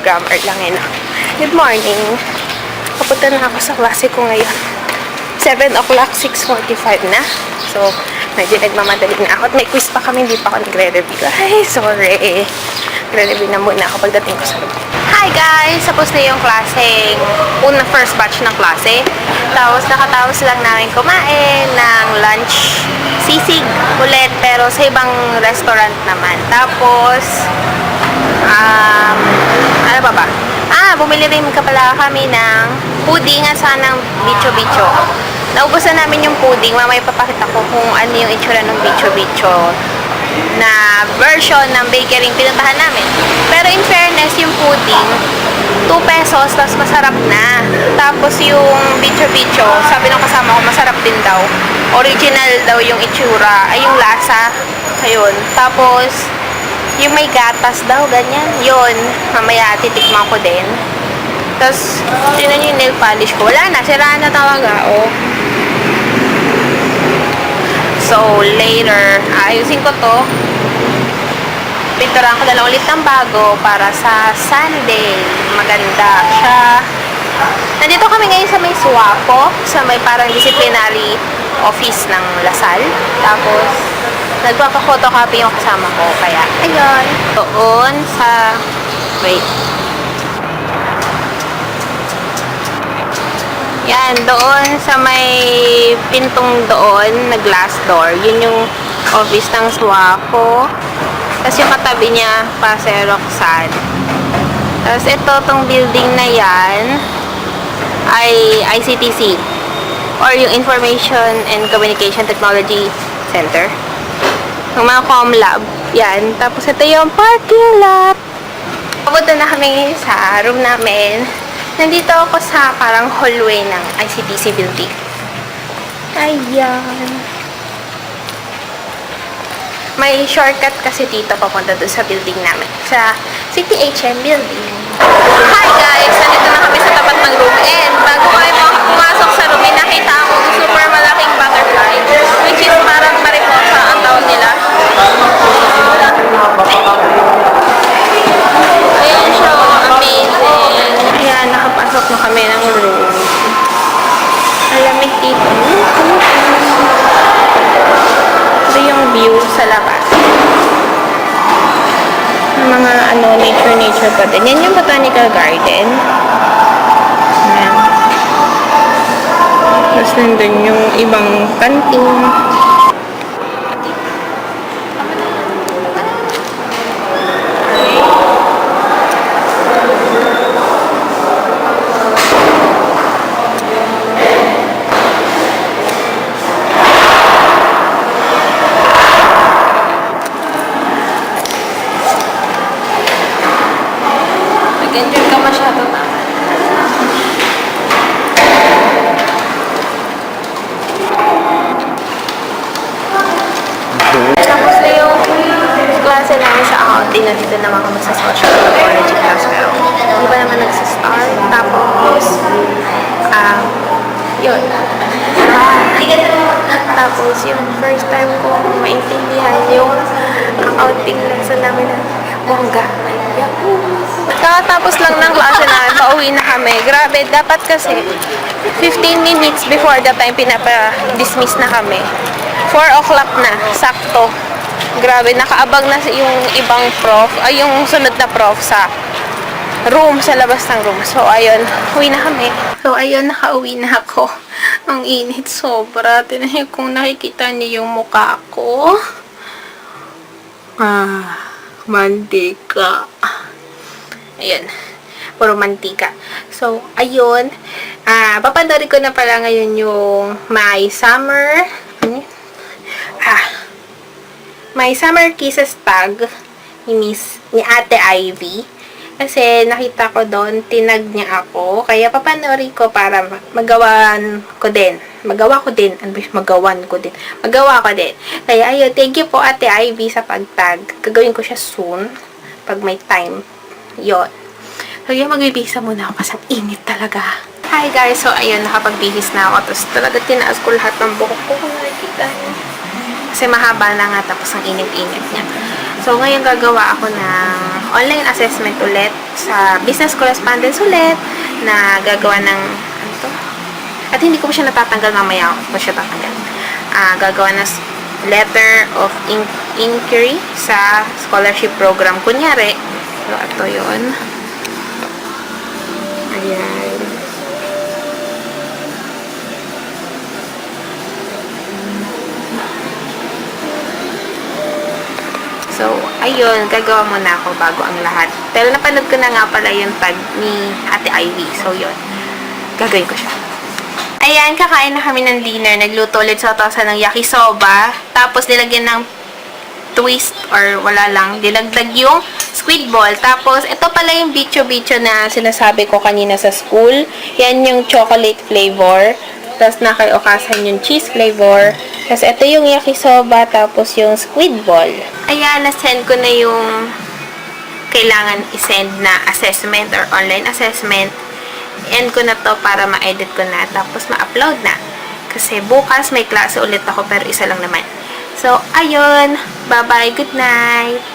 grammar lang no? Good morning. Kapunta na ako sa klase ko ngayon. 7 o'clock, 6.45 na. So, medyo nagmamadali na ako. At may quiz pa kami, hindi pa ako nagre-review. Ay, sorry. Nagre-review na muna ako pagdating ko sa room. Hi guys! Tapos na yung klaseng, una first batch ng klase. Tapos nakatapos lang namin kumain ng lunch sisig ulit pero sa ibang restaurant naman. Tapos, um, ano pa ba? Ah, bumili rin ka pala kami ng pudding at sanang bicho-bicho. Naubos na namin yung pudding. Mamaya papakita ko kung ano yung itsura ng bicho-bicho na version ng bakery pinuntahan namin. Pero in fairness, yung pudding, 2 pesos, tapos masarap na. Tapos yung bicho-bicho, sabi ng kasama ko, masarap din daw. Original daw yung itsura, ay yung lasa. Ayun. Tapos, yung may gatas daw, ganyan. Yun, mamaya titikman ko din. Tapos, tinan yung nail polish ko. Wala na, sira na talaga, oh. So, later, ayusin ko to. Pinturan ko na lang ulit ng bago para sa Sunday. Maganda siya. Nandito kami ngayon sa may Suwapo, sa may parang disciplinary office ng Lasal. Tapos, nagpapa-photocopy yung kasama ko. Kaya, ayun. Doon sa, wait. Yan, doon sa may pintong doon, na glass door. Yun yung office ng Swapo. Tapos yung katabi niya, Pase Roxanne. Tapos ito, tong building na yan, ay ICTC. Or yung Information and Communication Technology Center. Yung mga ComLab. Yan. Tapos ito yung parking lot. Papunta na kami sa room namin. Nandito ako sa parang hallway ng ICTC building. Ayan. May shortcut kasi dito papunta doon sa building namin. Sa CTHM building. Hi guys! Nandito na kami sa tapat ng room. And dito. Ito yung view sa labas. Mga ano, nature-nature pa din. Yan yung botanical garden. Ayan. Tapos nandun yung ibang kanting. Nag-enjoy ka masyado na. Tapos na yung klase namin sa accounting na dito naman kami sa social technology class pero hindi pa naman nagsistart. Tapos, ah, yun. Tapos yung first time ko maintindihan yung accounting lesson namin na bongga. Kakatapos lang ng klase namin, pauwi na kami. Grabe, dapat kasi 15 minutes before the time pinapa-dismiss na kami. 4 o'clock na, sakto. Grabe, nakaabang na yung ibang prof, ay yung sunod na prof sa room, sa labas ng room. So, ayun, uwi na kami. So, ayun, nakauwi na ako. Ang init sobra. Tinahin kung nakikita niyo yung mukha ko. Ah, mantika. Ayan. Puro mantika. So, ayun. Ah, papanoorin ko na pala ngayon yung My Summer. Yun? Ah. My Summer Kisses tag ni Miss, ni Ate Ivy. Kasi nakita ko doon, tinag niya ako. Kaya papanoorin ko para magawan ko din. Magawa ko din. Ano? Magawan ko din. Magawa ko din. Kaya ayun, thank you po Ate Ivy sa pagtag. Gagawin ko siya soon. Pag may time. Yon. So yun, magbibisa muna ako kasi init talaga. Hi guys, so ayun, nakapagbihis na ako. Tapos talaga tinaas ko lahat ng buhok ko kung nakikita niyo. Kasi mahaba na nga tapos ang init-init niya. So ngayon gagawa ako ng online assessment ulit sa business correspondence ulit na gagawa ng ano? At hindi ko siya natatanggal mamaya ko pa siya tatanggal. Ah, gagawa ng letter of in- inquiry sa scholarship program. Kunyari, so ito yun. Ayan. So, ayun, gagawa muna ako bago ang lahat. Pero napanood ko na nga pala yung tag ni Ate Ivy. So, yun. Gagawin ko siya. Ayan, kakain na kami ng dinner. Nagluto ulit sa tosa ng yakisoba. Tapos, nilagyan ng twist or wala lang. Dilagdag yung squid ball. Tapos, ito pala yung bicho-bicho na sinasabi ko kanina sa school. Yan yung chocolate flavor. Tapos, nakay-okasan yung cheese flavor. Tapos, ito yung yakisoba. Tapos, yung squid ball. Ayan, na-send ko na yung kailangan isend na assessment or online assessment. End ko na to para ma-edit ko na. Tapos, ma-upload na. Kasi bukas may klase ulit ako pero isa lang naman. So, ayun. Bye-bye. Good night.